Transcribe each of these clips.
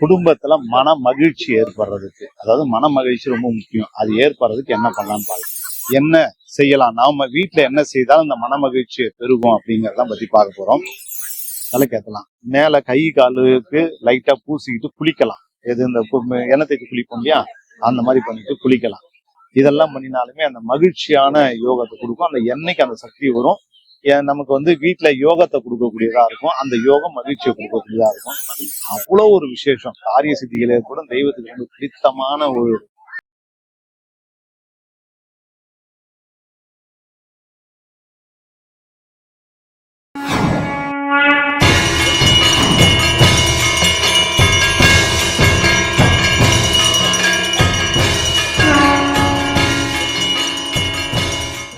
குடும்பத்துல மன மகிழ்ச்சி ஏற்படுறதுக்கு அதாவது மன மகிழ்ச்சி ரொம்ப முக்கியம். அது ஏற்படுறதுக்கு என்ன பண்ணலாம்னு பாருங்க. என்ன செய்யலாம்? நாம வீட்டுல என்ன செய்தாலும் இந்த மன மகிழ்ச்சியை பெருகும் அப்படிங்கறத பத்தி பார்க்க போறோம். தலைக்கேத்தலாம் மேல கை காலுக்கு லைட்டா பூசிக்கிட்டு குளிக்கலாம். எது இந்த எண்ணெய் தேய்ச்சி குளிப்போம் இல்லையா? அந்த மாதிரி பண்ணிட்டு குளிக்கலாம். இதெல்லாம் பண்ணினாலுமே அந்த மகிழ்ச்சியான யோகத்தை கொடுக்கும். அந்த எண்ணெய்க்கு அந்த சக்தி வரும். நமக்கு வந்து வீட்டுல யோகத்தை கொடுக்கக்கூடியதா இருக்கும். அந்த யோகம் மகிழ்ச்சியை கொடுக்கக்கூடியதா இருக்கும். அவ்வளவு ஒரு விசேஷம். காரிய சித்திகளே கூட தெய்வத்துக்கு வந்து பிடித்தமான ஒரு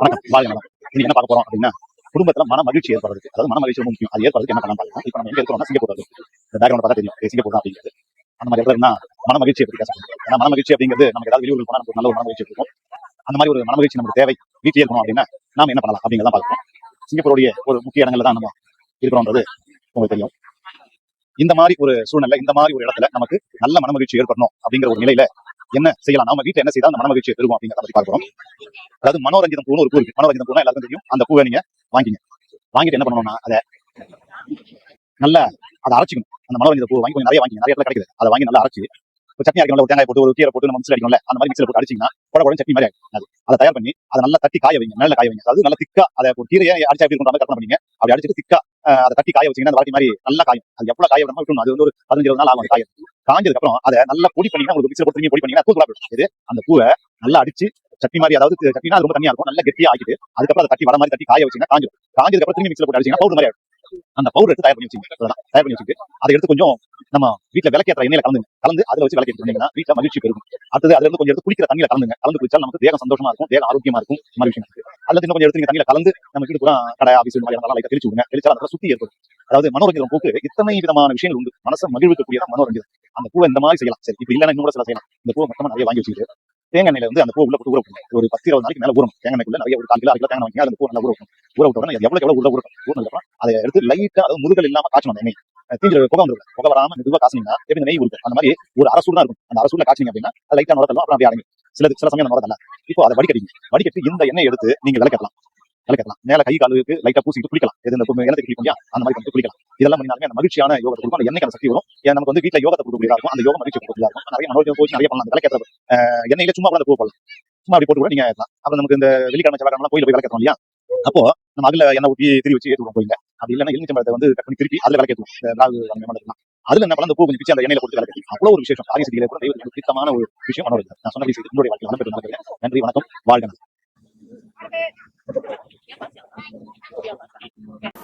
வணக்கம். வாழ்க இன்னைக்கு என்ன பார்க்க போறோம் அப்படின்னா குடும்பத்துல மன மகிழ்ச்சி ஏற்படுறதுக்கு அதாவது மன மகிழ்ச்சி ரொம்ப முக்கியம். அது ஏற்படுறதுக்கு என்ன பண்ணலாம் பாருங்க இப்போ நம்ம எங்க இருக்கிறோம்னா சிங்கப்பூர் இந்த பேக்ரவுண்ட் பார்த்தா தெரியும். சிங்கப்பூர் தான் அப்படிங்கிறது. அந்த மாதிரி இடத்துல மன மகிழ்ச்சி எப்படி பேச ஏன்னா மன மகிழ்ச்சி அப்படிங்கிறது நமக்கு ஏதாவது வெளியூர் போனா நமக்கு நல்ல ஒரு மன மகிழ்ச்சி இருக்கும். அந்த மாதிரி ஒரு மன மகிழ்ச்சி நமக்கு தேவை. வீட்டில் இருக்கணும் அப்படின்னா நாம என்ன பண்ணலாம் அப்படிங்கிறத பார்க்கணும். சிங்கப்பூருடைய ஒரு முக்கிய இடங்கள்ல தான் நம்ம இருக்கிறோம்ன்றது உங்களுக்கு தெரியும். இந்த மாதிரி ஒரு சூழ்நிலை இந்த மாதிரி ஒரு இடத்துல நமக்கு நல்ல மன மகிழ்ச்சி ஏற்படணும் அப்படிங்கிற ஒரு நிலையில என்ன செய்யலாம்? நம்ம வீட்டுல என்ன செய்தால் அந்த மன மகிழ்ச்சியை பெறுவோம் அப்படிங்கிறத பத்தி பார்க்கிறோம் அதாவது மனோரஞ்சிதம் பூன்னு ஒரு பூ இருக்கு. மனோரஞ்சிதம் பூனா எல்லாருக்கும் தெரியும். அந்த பூவை நீங்க வாங்கிங்க வாங்கிட்டு என்ன பண்ணணும்னா அதை நல்லா அதை அரைச்சிக்கணும். அந்த மனோரஞ்சித பூ வாங்கி கொஞ்சம் நிறைய வாங்கி நிறைய இடத்துல கிடைக்குது. அதை வாங்கி நல்லா அரைச்சு ஒரு சட்னி அரைக்கணும்ல ஒரு தேங்காய் போட்டு ஒரு கீரை போட்டு நம்ம மிக்சில் அடிக்கணும்ல அந்த மாதிரி மிக்சில் போட்டு அடிச்சிங்கன்னா கூட கூட சட்னி மாதிரி ஆகும் அது அதை தயார் பண்ணி அதை நல்லா தட்டி காய வைங்க. நல்ல காய வைங்க. அதாவது நல்லா திக்கா அதை ஒரு கீரையை அடிச்சா எப்படி இருக்கும் மாதிரி கற்பனை பண்ணீங்க அப்படி அடிச்சிட்டு திக்கா அதை தட்டி காய வச்சீங்கன்னா அந்த வாட்டி மாதிரி நல்லா காயும். அது எவ்வளோ காய விடாம விட்டணும் அது வந்து ஒரு பதினஞ்சு இருபது நாள் ஆகும் காயம் காய. காஞ்சதுக்கு அப்புறம் அதை நல்லா பொடி பண்ணீங்கன்னா உங்களுக்கு மிக்சில் போட்டு திரும்பி பொடி பண்ணீங்கன்னா பூ கூட இது அந்த பூவை நல்லா அடிச்சு சட்னி மாதிரி அதாவது சட்னினா ரொம்ப தண்ணியா இருக்கும். நல்லா கெட்டியா ஆக்கிட்டு அதுக்கப்புறம் அதை தட்டி வர மாதிரி தட்டி காய வச்சுங்க காஞ்சு காஞ்சதுக்கு அப்புறம் திரும்பி மிக்சில் போட்டு அடிச்சீங்கன்னா பவுடர் மாதிரி ஆயிடும். அந்த பவுடர் எடுத்து தயார் பண்ணி வச்சுங்க தயார் பண்ணி வச்சுட்டு அதை எடுத்து கொஞ்சம் நம்ம வீட்டில் விளக்கேற்ற எண்ணெயில கலந்து கலந்து அதுல வச்சு விளக்கேற்றி வந்தீங்கன்னா வீட்டில் மகிழ்ச்சி பெருகும். அடுத்தது அதுல இருந்து கொஞ்சம் எடுத்து குளிக்கிற தண்ணியில கலந்துங்க. கலந்து குளிச்சால் நமக்கு தேகம் சந்தோஷமா இருக்கும். தேகம் ஆரோக்கியமா இருக்கும். மாதிரி விஷயம் இருக்கு. அதுல இன்னும் கொஞ்சம் எடுத்து நீங்க தண்ணியில கலந்து நம்ம வீட்டு கூட கடை ஆஃபீஸ் மாதிரி நல்லா லைட்டா தெளிச்சு விடுங்க. தெளிச்சால் அதெல்லாம் சுத்தி ஏற்படும். அதாவது மனோரஞ்சனம் பூக்கு இத்தனை விதமான விஷயங்கள் உண்டு. மனசை மகிழ்விக்கக்கூடியதான் மனோரஞ்சனம் அந்த பூவை இந்த மாதிரி செய்யலாம். சரி இப்ப இல்லைன்னா இன்னும் கூட சில செய்யலாம். இந்த பூவை மொத்தமா நிறைய வாங்கி வச்சுக்கிட்டு தேங்காய் வந்து அந்த பூ உள்ள போட்டு ஊற வைக்கணும். ஒரு பத்து இருபது நாளைக்கு மேல ஊறணும். தேங்காய்க்குள்ள நிறைய ஒரு கால் கிலோ அரை கிலோ தேங்காய் வாங்கி அந்த பூ நல்லா ஊற வைக்கணும். ஊற விட்ட உடனே அது எவ்வளவு எவ்வளவு உள்ள ஊறணும்? ஊறினதுக்கு அதை எடுத்து லைட்டாக அதாவது முதுகல் இல்லாமல் காய்ச்சணும் அந்த நெய் தீஞ்சு தீஞ்ச புகை வந்துடும் புகை வராம மெதுவாக காசுனீங்கன்னா எப்படி நெய் உருக்கும் அந்த மாதிரி ஒரு அரசூடு தான் இருக்கும். அந்த அரசூல காய்ச்சிங்க அப்படின்னா லைட்டாக லைட்டா நுரத்தலாம் அப்புறம் அப்படி அடங்கி சில சில சமயம் நுரத்தல இப்போ அதை வடிகட்டிங்க. வடிகட்டி இந்த எண்ணெய் எடுத்து நீங்க விளக்கலாம் விளக்கலாம் மேல கை காலுக்கு லைட்டாக பூசிட்டு குளிக்கலாம். எது இந்த எண்ணெய் குளிக்கும் அந்த மாதிரி பண்ணிட்டு குளிக்கலாம். இதெல்லாம் பண்ணினாலுமே அந்த மகிழ்ச்சியான யோகத்தை கொடுக்கும். அந்த எண்ணெய்க்கு அந்த சக்தி வரும். ஏன் நமக்கு வந்து வீட்டில் யோகத்தை கொடுக்கக்கூடியதா இருக்கும் அந்த யோகம் மகிழ்ச்சி கொடுக்கக்கூடியதா இருக்கும் நிறைய மனோஜம் போச்சு நிறைய பண்ணலாம். அந்த விளக்கேற்ற எண்ணெயில சும்மா கூட பூ போடலாம். சும்மா அப்படி போட்டு கூட நீங்க ஏத்தலாம். அப்புறம் நமக்கு இந்த வெள்ளிக்கிழமை செவ்வாய்க்கிழமை கோயில போய் விளக்கேற்றோம் இல்லையா? அப்போ நம்ம அதுல என்ன ஊற்றி திரி வச்சு ஏற்றுவோம் கோயில அப்படி இல்லைன்னா எலுமிச்சம்பழத்தை வந்து கட் பண்ணி திருப்பி அதுல விளக்கேற்றுவோம் ராகு அந்த மாதிரி அதுல என்ன பண்ணலாம் பூ கொஞ்சம் பிச்சு அந்த எண்ணெயில கொடுத்து விளக்கேற்றி அவ்வளவு ஒரு விசேஷம். காரிய சித்திகளை கூட தெய்வத்துக்கு பிடித்தமான ஒரு விஷயம் மனோஜ் நான் சொன்ன விஷயம் உங்களுடைய வாழ்க்கை வளம் நடக்கிறேன் நன்றி வணக்கம். வாழ்க்கை